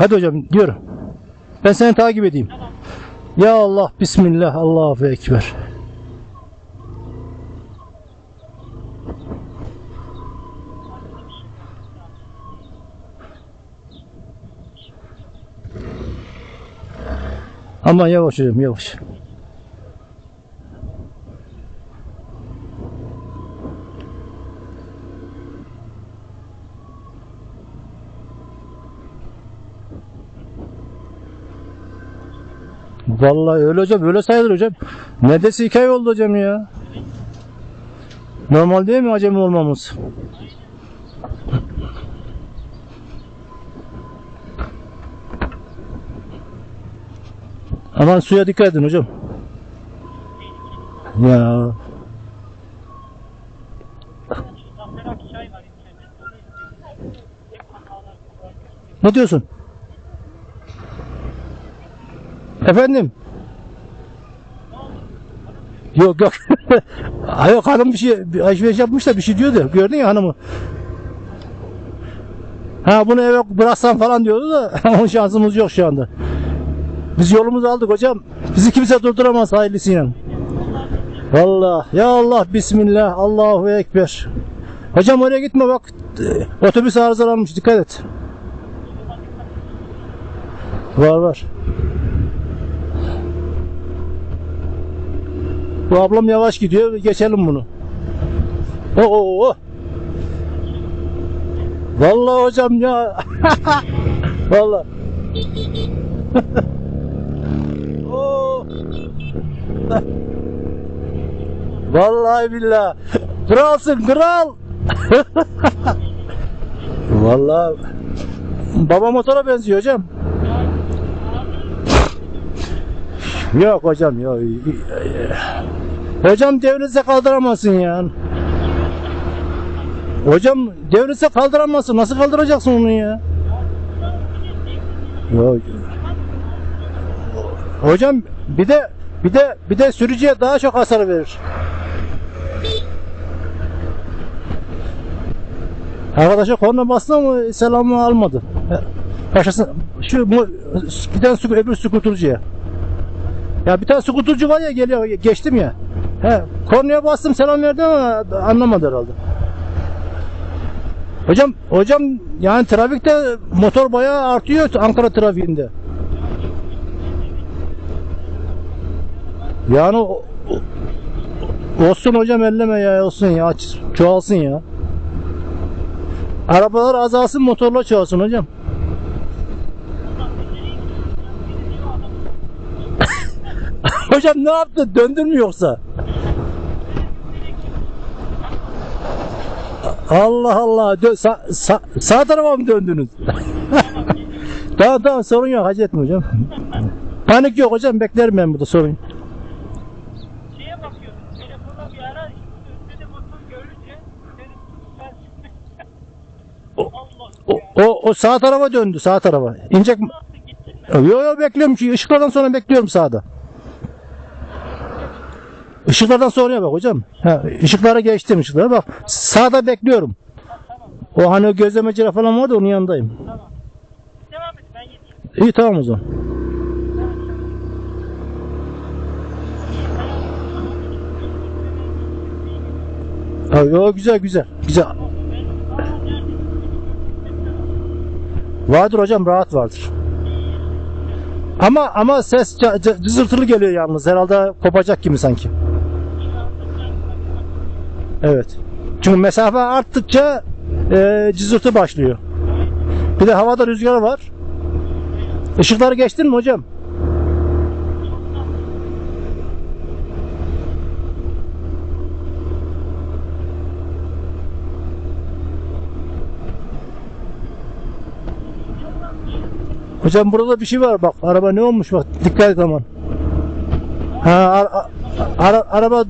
Hadi hocam diyorum. Ben seni takip edeyim. Ya Allah Bismillah Allahu Ekber. Aman yavaş hocam yavaş. Vallahi öyle hocam öyle sayılır hocam. Neredeyse iki ay oldu hocam ya. Normal değil mi acemi olmamız? Aman suya dikkat edin hocam. Ya ne diyorsun? Efendim? Yok yok. Yok hanım bir şey bir alışveriş yapmış da bir şey diyordu. Gördün ya hanımı. Ha bunu eve bıraksan falan diyordu da onun şansımız yok şu anda. Biz yolumuzu aldık hocam. Bizi kimse durduramaz hayırlısıyla. Vallahi ya Allah bismillah Allahu ekber. Hocam oraya gitme bak. Otobüs arızalanmış dikkat et. Var var. Bu ablam yavaş gidiyor. Geçelim bunu. Oo, oo, oo. Vallahi hocam ya. Vallahi. Oo. Vallahi billah. Kralsın kral. Vallahi baba motora benziyor hocam. Yok hocam yok. Hocam devrilse kaldıramazsın ya. Hocam devrilse kaldıramazsın. Nasıl kaldıracaksın onu ya? Yok. Hocam bir de bir de bir de sürücüye daha çok hasar verir. Arkadaşa korna bastı ama selamı almadı. Paşası şu bir tane öbür skuturcuya. Ya bir tane skuturcu var ya geliyor geçtim ya. He, kornaya bastım selam verdim ama anlamadı herhalde. Hocam hocam yani trafikte motor bayağı artıyor Ankara trafiğinde. Yani olsun hocam elleme ya olsun ya çoğalsın ya. Arabalar azalsın motorlar çoğalsın hocam. hocam ne yaptı döndün mü yoksa? Allah Allah Dö- sa- sa- sağ tarafa mı döndünüz? tamam tamam sorun yok hacı etme hocam. Panik yok hocam beklerim ben burada sorun. yok. şeye bakıyorum. Telefonda bir ara önünde de motor görünce dedim ben O- Allah O, o, o sağ tarafa döndü sağ tarafa. İnecek mi? nasıl gittin mi? Yo yo bekliyorum ki ışıklardan sonra bekliyorum sağda. Işıklardan sonraya bak hocam. Ha, ışıklara geçtim ışıklara bak. Sağda bekliyorum. O hani gözlemeciler falan vardı onun yanındayım. Devam et ben yetiştim. İyi tamam o zaman. Ha, yo, güzel güzel. Güzel. Vardır hocam rahat vardır. Ama ama ses cızırtılı geliyor yalnız. Herhalde kopacak gibi sanki. Evet. Çünkü mesafe arttıkça e, cızırtı başlıyor. Bir de havada rüzgar var. Işıkları geçtin mi hocam? Hocam burada bir şey var bak araba ne olmuş bak dikkat et aman. Ha ara- ara- araba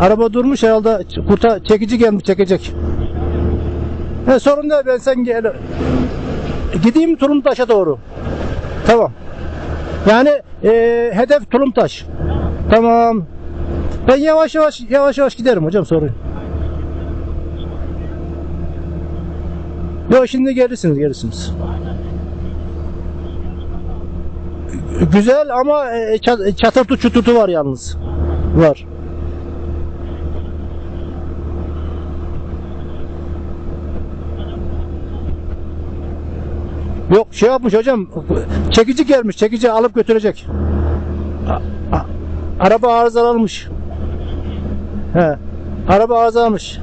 araba durmuş herhalde kurta çekici gelmiş çekecek. He sorun değil ben sen gel. Gideyim Tulumtaş'a doğru. Tamam. Yani e, hedef Tulumtaş. Tamam. Ben yavaş yavaş yavaş yavaş giderim hocam sorun. Yok şimdi gelirsiniz gelirsiniz. Güzel ama e, ça- çatırtı çuturtu var yalnız. Var. Yok şey yapmış hocam. Çekici gelmiş. Çekici alıp götürecek. Araba arızalanmış. He. Araba arızalanmış.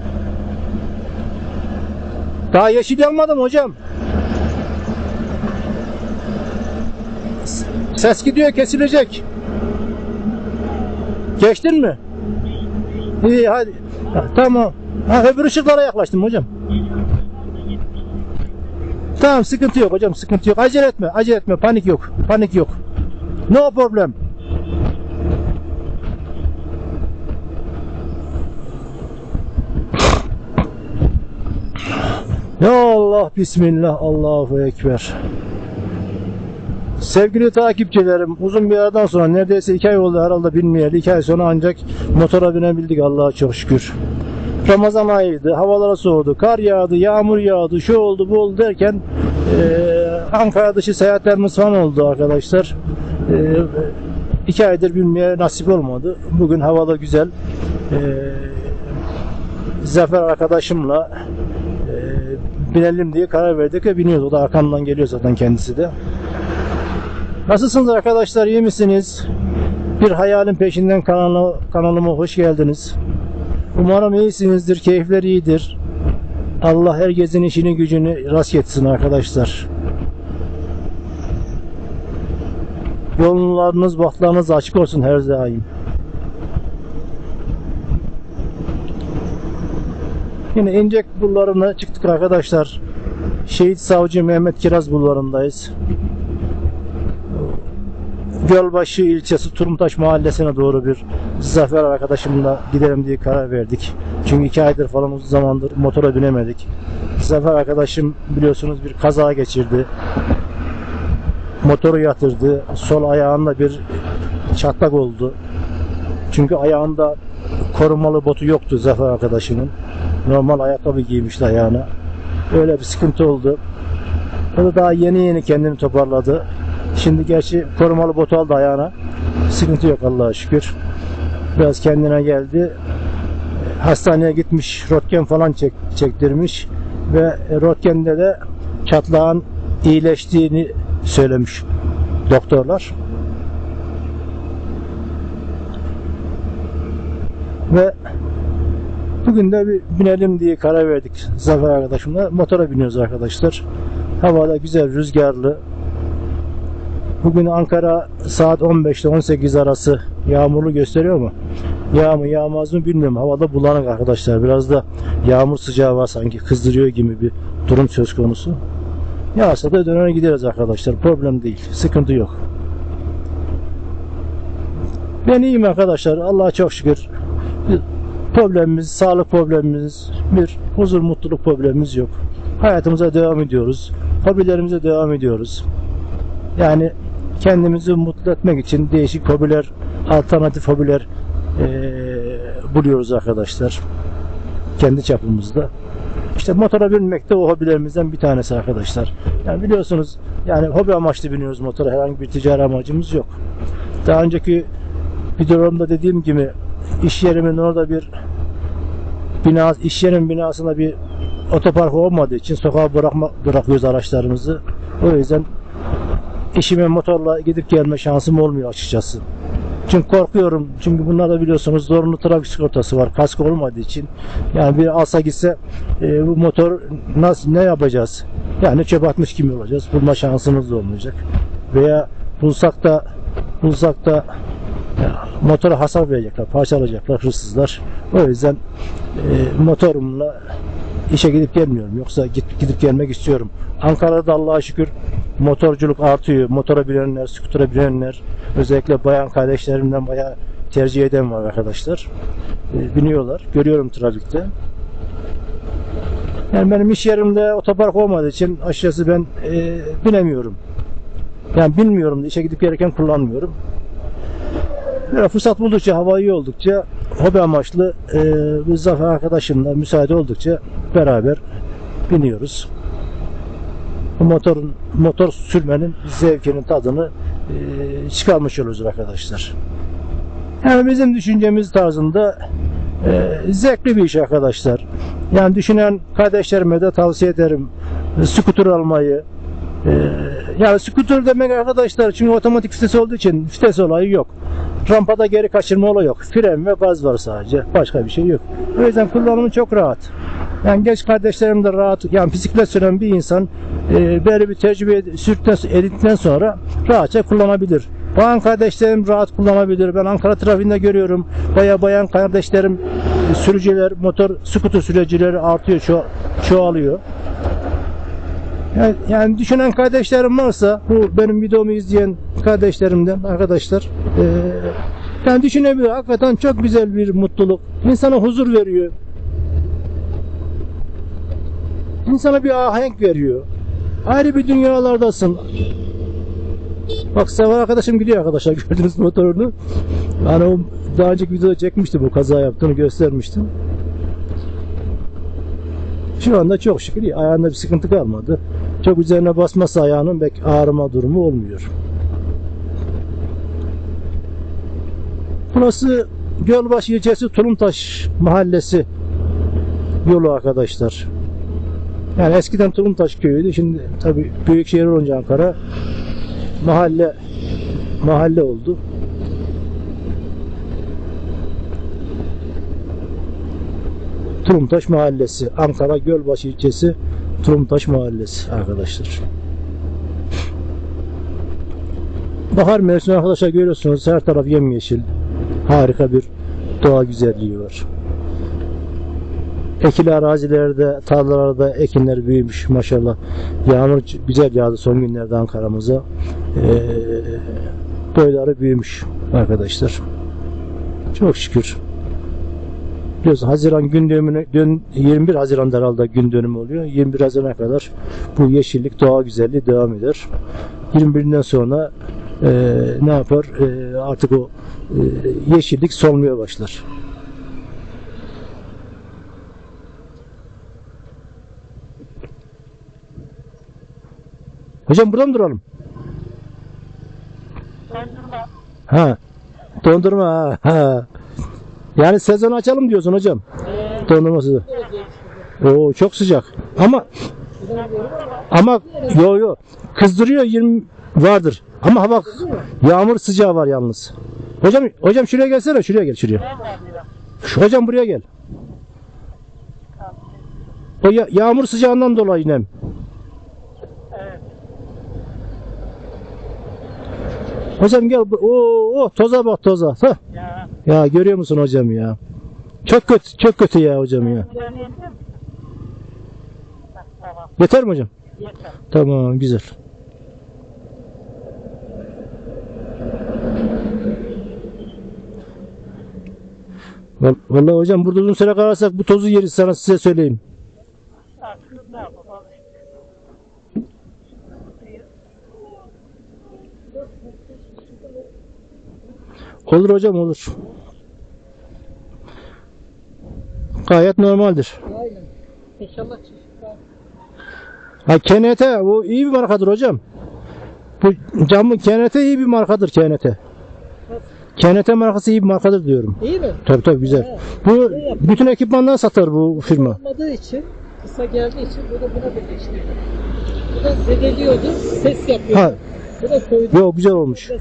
Daha yeşil yanmadı mı hocam? Ses gidiyor kesilecek. Geçtin mi? İyi hadi. Ha, tamam. Ha, öbür ışıklara yaklaştım hocam. Tamam sıkıntı yok hocam sıkıntı yok. Acele etme acele etme panik yok. Panik yok. No problem. Ya Allah Bismillah Allahu Ekber. Sevgili takipçilerim uzun bir aradan sonra neredeyse iki ay oldu herhalde bilmeyeli. iki ay sonra ancak motora binebildik Allah'a çok şükür. Ramazan ayıydı, havalara soğudu, kar yağdı, yağmur yağdı, şu oldu bu oldu derken eee, Ankara dışı seyahatlerimiz falan oldu arkadaşlar. Eee iki aydır binmeye nasip olmadı. Bugün havada güzel. Eee Zafer arkadaşımla eee, binelim diye karar verdik ve biniyoruz. O da arkamdan geliyor zaten kendisi de. Nasılsınız arkadaşlar? iyi misiniz? Bir hayalin peşinden kanala, kanalıma hoş geldiniz. Umarım iyisinizdir, keyifler iyidir. Allah herkesin işini gücünü rast etsin arkadaşlar. Yollarınız, bahtlarınız açık olsun her daim. Yine İncek bulvarına çıktık arkadaşlar. Şehit Savcı Mehmet Kiraz bulvarındayız. Gölbaşı ilçesi Turumtaş mahallesine doğru bir Zafer arkadaşımla gidelim diye karar verdik. Çünkü iki aydır falan uzun zamandır motora binemedik. Zafer arkadaşım biliyorsunuz bir kaza geçirdi. Motoru yatırdı. Sol ayağında bir çatlak oldu. Çünkü ayağında korumalı botu yoktu Zafer arkadaşımın. Normal ayakkabı giymişti ayağına. Öyle bir sıkıntı oldu. O da daha yeni yeni kendini toparladı. Şimdi gerçi korumalı botu aldı ayağına. Sıkıntı yok Allah'a şükür. Biraz kendine geldi. Hastaneye gitmiş, röntgen falan çek, çektirmiş ve röntgende de çatlağın iyileştiğini söylemiş doktorlar. Ve bugün de bir binelim diye karar verdik Zafer arkadaşımla. Motora biniyoruz arkadaşlar. Havada güzel rüzgarlı, Bugün Ankara saat 15 ile 18 arası yağmurlu gösteriyor mu? Yağ mı yağmaz mı bilmiyorum. Havada bulanık arkadaşlar. Biraz da yağmur sıcağı var sanki. Kızdırıyor gibi bir durum söz konusu. Yağsa da dönene gideriz arkadaşlar. Problem değil. Sıkıntı yok. Ben iyiyim arkadaşlar. Allah'a çok şükür. Problemimiz, sağlık problemimiz, bir huzur, mutluluk problemimiz yok. Hayatımıza devam ediyoruz. Hobilerimize devam ediyoruz. Yani kendimizi mutlu etmek için değişik hobiler, alternatif hobiler eee, buluyoruz arkadaşlar. Kendi çapımızda. İşte motora binmek de o hobilerimizden bir tanesi arkadaşlar. Yani biliyorsunuz yani hobi amaçlı biniyoruz motora. Herhangi bir ticari amacımız yok. Daha önceki videolarımda dediğim gibi iş yerimin orada bir bina, iş yerim binasında bir otopark olmadığı için sokağa bırakma, bırakıyoruz araçlarımızı. O yüzden işime motorla gidip gelme şansım olmuyor açıkçası. Çünkü korkuyorum. Çünkü bunlarda biliyorsunuz zorunlu trafik sigortası var. Kask olmadığı için. Yani bir alsa gitse e, bu motor nasıl ne yapacağız? Yani çöp atmış gibi olacağız. Bulma şansımız da olmayacak. Veya bulsak da bulsak da ya, motora hasar verecekler, parçalayacaklar hırsızlar. O yüzden e, motorumla işe gidip gelmiyorum. Yoksa git, gidip gelmek istiyorum. Ankara'da Allah'a şükür motorculuk artıyor. Motora binenler, skutura binenler, özellikle bayan kardeşlerimden bayağı tercih eden var arkadaşlar. E, biniyorlar. Görüyorum trafikte. Yani benim iş yerimde otopark olmadığı için açıkçası ben e, binemiyorum. Yani bilmiyorum işe gidip gelirken kullanmıyorum. Böyle fırsat buldukça, hava iyi oldukça hobi amaçlı e, Zafer arkadaşımla müsaade oldukça beraber biniyoruz. Motorun motor sürmenin zevkinin tadını e, çıkarmış oluruz arkadaşlar. Yani bizim düşüncemiz tarzında e, zevkli bir iş arkadaşlar. Yani düşünen kardeşlerime de tavsiye ederim. E, Skuter almayı. E, yani skuter demek arkadaşlar çünkü otomatik vites olduğu için vites olayı yok. Rampada geri kaçırma olayı yok. Fren ve gaz var sadece. Başka bir şey yok. O yüzden kullanımı çok rahat. Yani genç kardeşlerim de rahat, yani bisiklet süren bir insan e, böyle bir tecrübe sürtükten, edildikten sonra rahatça kullanabilir. Bayan kardeşlerim rahat kullanabilir. Ben Ankara trafiğinde görüyorum. Baya bayan kardeşlerim e, sürücüler, motor, skuter sürücüleri artıyor, ço- çoğalıyor. Yani, yani düşünen kardeşlerim varsa bu benim videomu izleyen kardeşlerimden arkadaşlar e, yani düşünebilir. Hakikaten çok güzel bir mutluluk. İnsana huzur veriyor. İnsana bir ahenk veriyor. Ayrı bir dünyalardasın. Bak sefer arkadaşım gidiyor arkadaşlar gördünüz motorunu. Yani o daha önceki videoda çekmiştim bu kaza yaptığını göstermiştim. Şu anda çok şükür iyi. Ayağında bir sıkıntı kalmadı. Çok üzerine basması ayağının pek ağrıma durumu olmuyor. Burası Gölbaşı ilçesi Tulumtaş mahallesi yolu arkadaşlar. Yani eskiden Tulumtaş köyüydü. Şimdi tabi büyük şehir olunca Ankara mahalle mahalle oldu. Tulumtaş Mahallesi. Ankara Gölbaşı ilçesi Tulumtaş Mahallesi arkadaşlar. Bahar mevsimi arkadaşlar görüyorsunuz her taraf yemyeşil. Harika bir doğa güzelliği var. Ekili arazilerde, tarlalarda ekinler büyümüş maşallah. Yağmur güzel yağdı son günlerde Ankara'mıza. Ee, boyları büyümüş arkadaşlar. Çok şükür. Biliyorsun Haziran gün dönümüne, dön, 21 Haziran'da herhalde gün dönümü oluyor. 21 Haziran'a kadar bu yeşillik, doğa güzelliği devam eder. 21'inden sonra e, ne yapar? E, artık o e, yeşillik solmaya başlar. Hocam burada mı duralım? Dondurma. Ha. Dondurma ha. ha. Yani sezon açalım diyorsun hocam. Dondurması. Oo çok sıcak. Ama ama yo yo kızdırıyor 20 vardır. Ama hava yağmur sıcağı var yalnız. Hocam hocam şuraya gelsene şuraya gel şuraya. Şu, hocam buraya gel. O ya- yağmur sıcağından dolayı nem. Evet. Hocam gel. Oo, toza bak toza. Hah. Ya. Ya görüyor musun hocam ya? Çok kötü, çok kötü ya hocam ya. Heh. Yeter mi hocam? Yeter. Tamam güzel. Val- Vallahi hocam burada uzun süre kalırsak bu tozu yeriz sana size söyleyeyim. Artık ne yapalım? Olur hocam olur. Gayet normaldir. Aynen. İnşallah. Ha KNT bu iyi bir markadır hocam. Bu camı KNT iyi bir markadır KNT. KNT markası iyi bir markadır diyorum. İyi mi? Tabii tabii güzel. Bu bütün ekipmanları satar bu firma. Olmadığı için, kısa geldiği için bunu buna birleştirdim. Bu da zedeliyordu, ses yapıyordu. Ha, yok güzel olmuş.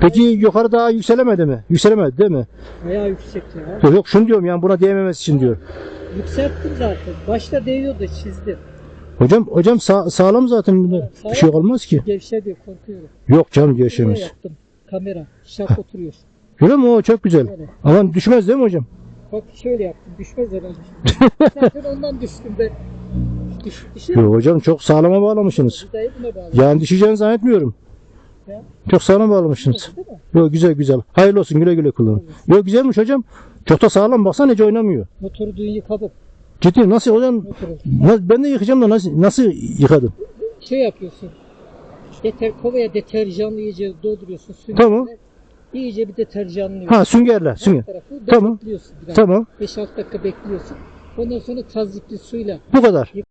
Peki yukarı daha yükselemedi mi? Yükselemedi değil mi? Bayağı yüksek ya. Yok, yok şunu diyorum yani buna değmemesi için diyor. Yükselttim zaten. Başta değiyordu, çizdim. Hocam hocam sa- sağlam zaten bunda. Bir şey olmaz ki. Gevşer diye korkuyorum. Yok canım gevşemez. yaptım. Kamera, şak oturuyor. Görüyor musun? O çok güzel. Böyle. Aman düşmez değil mi hocam? Bak şöyle yaptım, düşmez herhalde. zaten ondan düştüm ben. Düş. Yok hocam çok sağlama bağlamışsınız. Yani düşeceğini zannetmiyorum. Çok sağlam bağlamışsınız. Yok güzel güzel. Hayırlı olsun güle güle kullanın. Yok güzelmiş hocam. Çok da sağlam baksana hiç oynamıyor. Motoru dün yıkadım. Ciddi nasıl hocam? Motoru. Ben de yıkayacağım da nasıl, nasıl yıkadın? şey yapıyorsun. Deter, kovaya deterjanlı iyice dolduruyorsun. Süngerle. Tamam. İyice bir deterjanlıyorsun. Ha süngerle sünger. Tamam. Tamam 5-6 dakika bekliyorsun. Ondan sonra tazikli suyla bu kadar.